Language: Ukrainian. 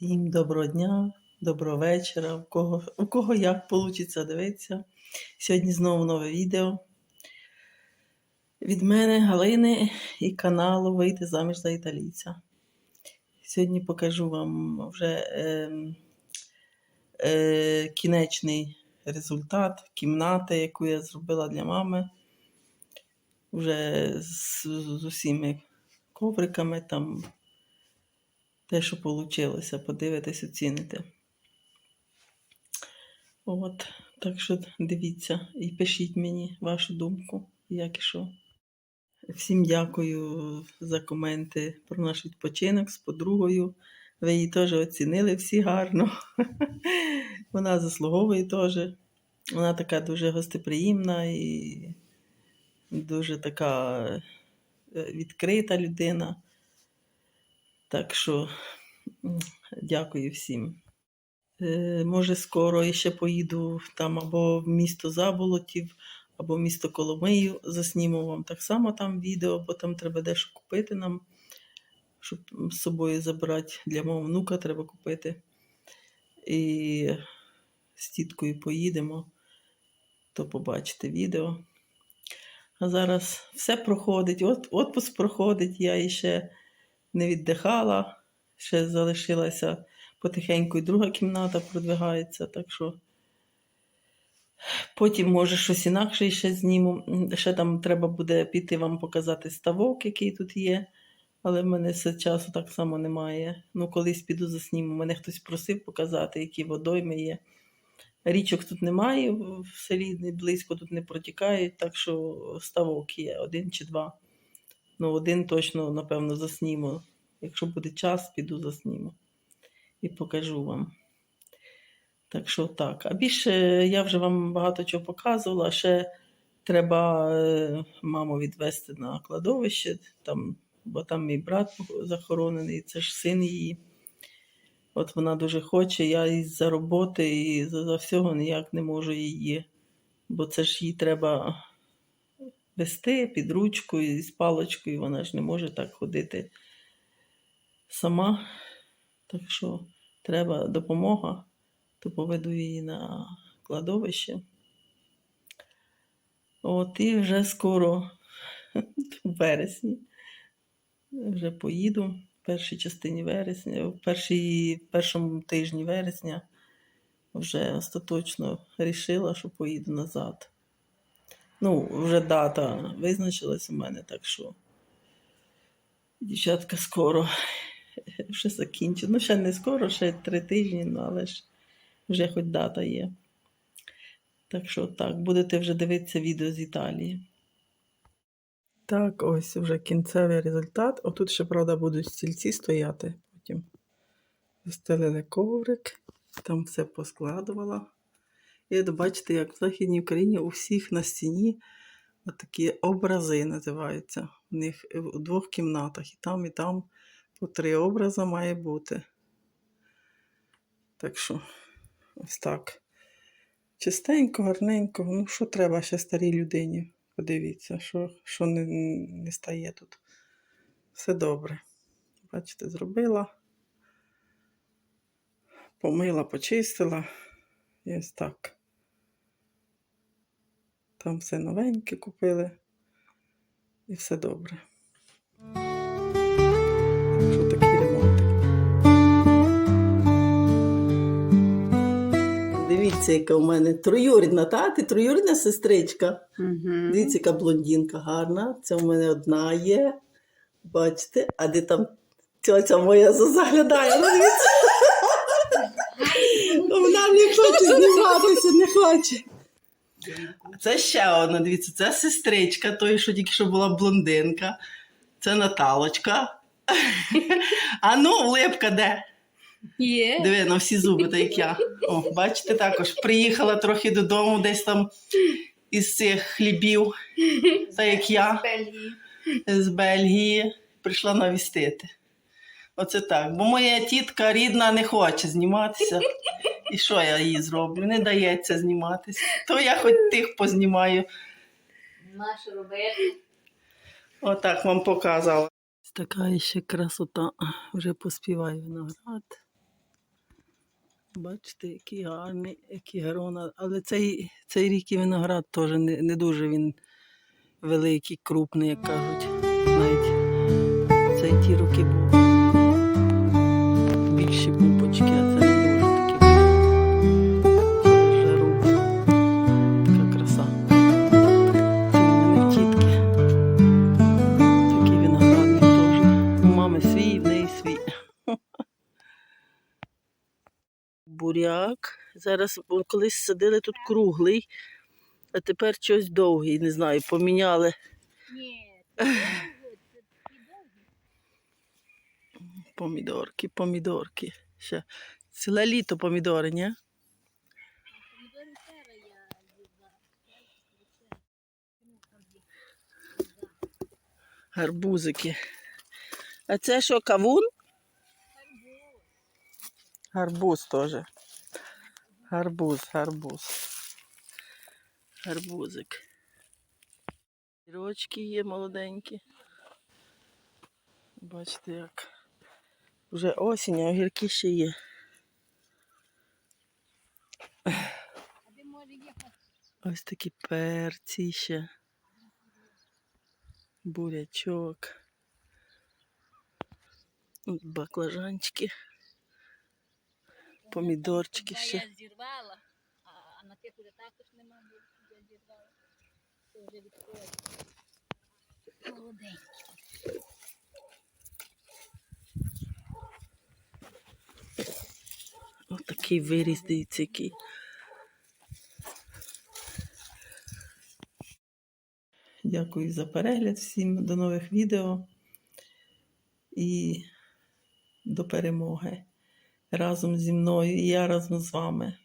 Всім доброго дня, доброго вечора. У кого, у кого як вийде дивитися. Сьогодні знову нове відео від мене, Галини і каналу Вийти заміж за італійця. Сьогодні покажу вам вже е, е, кінечний результат кімнати, яку я зробила для мами. Вже з, з усіми ковриками там те, що вийшло, подивитись, оціните. От, так що дивіться і пишіть мені вашу думку, як і що. Всім дякую за коменти про наш відпочинок з подругою. Ви її теж оцінили всі гарно. Вона заслуговує теж. Вона така дуже гостеприємна і дуже така е, відкрита людина. Так що дякую всім. Е, може, скоро ще поїду там або в місто Заболотів, або в місто Коломию. Засніму вам так само там відео, бо там треба дещо купити нам, щоб з собою забрати. Для мого внука треба купити. І з тіткою поїдемо, то побачите відео. А зараз все проходить, от, отпуск проходить, я ще не віддихала, ще залишилася потихеньку і друга кімната продвигається, так що потім, може, щось інакше ще зніму. Ще там треба буде піти вам показати ставок, який тут є. Але в мене все часу так само немає. Ну, колись піду засніму. Мене хтось просив показати, які водойми є. Річок тут немає в селі, близько тут не протікають, так що ставок є один чи два. Ну, один точно, напевно, засніму. Якщо буде час, піду засніму і покажу вам. Так що так. А більше я вже вам багато чого показувала. Ще треба е, маму відвезти на кладовище, там, бо там мій брат захоронений, це ж син її. От вона дуже хоче, я із-за роботи і за, за всього ніяк не можу її, бо це ж їй треба вести під ручкою і з паличкою, вона ж не може так ходити сама. Так що треба допомога, то поведу її на кладовище. От і вже скоро, в вересні, вже поїду в першій частині вересня, в першій, першому тижні вересня вже остаточно рішила, що поїду назад. Ну, вже дата визначилась у мене, так що дівчатка скоро вже закінчу. Ну, ще не скоро, ще три тижні, ну, але ж вже хоч дата є. Так що так, будете вже дивитися відео з Італії. Так, ось вже кінцевий результат. Отут ще, правда, будуть стільці стояти. Потім застелили коврик, там все поскладувала. І от бачите, як в Західній Україні у всіх на стіні такі образи називаються. У них у двох кімнатах. І там, і там по три образи має бути. Так що, ось так. Чистенько, гарненько. Ну, що треба ще старій людині? Подивіться, що, що не, не стає тут. Все добре. Бачите, зробила. Помила, почистила. І ось так. Там все новеньке купили. І все добре. Що такий ремонт. Дивіться, яка у мене троюрідна, та? Ти троюрідна сестричка. Угу. Дивіться, яка блондинка гарна. Це у мене одна є. Бачите, а де там тьотя моя заглядає. Ну. Вона не хоче зніматися, не хоче. Це ще одна, дивіться, це сестричка, той, що тільки що була блондинка. Це Наталочка. А ну, липка де? Є. Диви, на всі зуби, так як я. О, бачите, також приїхала трохи додому, десь там із цих хлібів, так як я з Бельгії, прийшла навістити. Оце так. Бо моя тітка рідна не хоче зніматися. І що я їй зроблю? Не дається зніматися. То я хоч тих познімаю. Наш робити. Отак вам показала. Така ще красота. Вже поспіває виноград. Бачите, який гарний, який грона. Але цей, цей рік і виноград теж не, не дуже він великий, крупний, як кажуть. Навіть цей ті роки був більші пупочки, а це не дуже такі. Жару. Така краса. Це в тітки. Такий виноградний теж. У мами свій, в неї свій. Буряк. Зараз колись садили тут круглий, а тепер щось довгий, не знаю, поміняли. Ні, це довго, це такі довгі. Помідорки, помідорки. Ще ціле літо помідори, ні? Гарбузики. А це що, кавун? Гарбуз теж. Гарбуз, гарбуз. Гарбузик. Рочки є молоденькі. Бачите, як. Вже осінь, а огірки ще є. Ось такі перці ще. Бурячок. Баклажанчики. Помідорчики ще. Я зірвала, а, на тих уже також нема, я зірвала. Це вже відходить. Молоденькі. Такий виріс, дивіться, який. Дякую за перегляд всім. До нових відео і до перемоги разом зі мною і я разом з вами.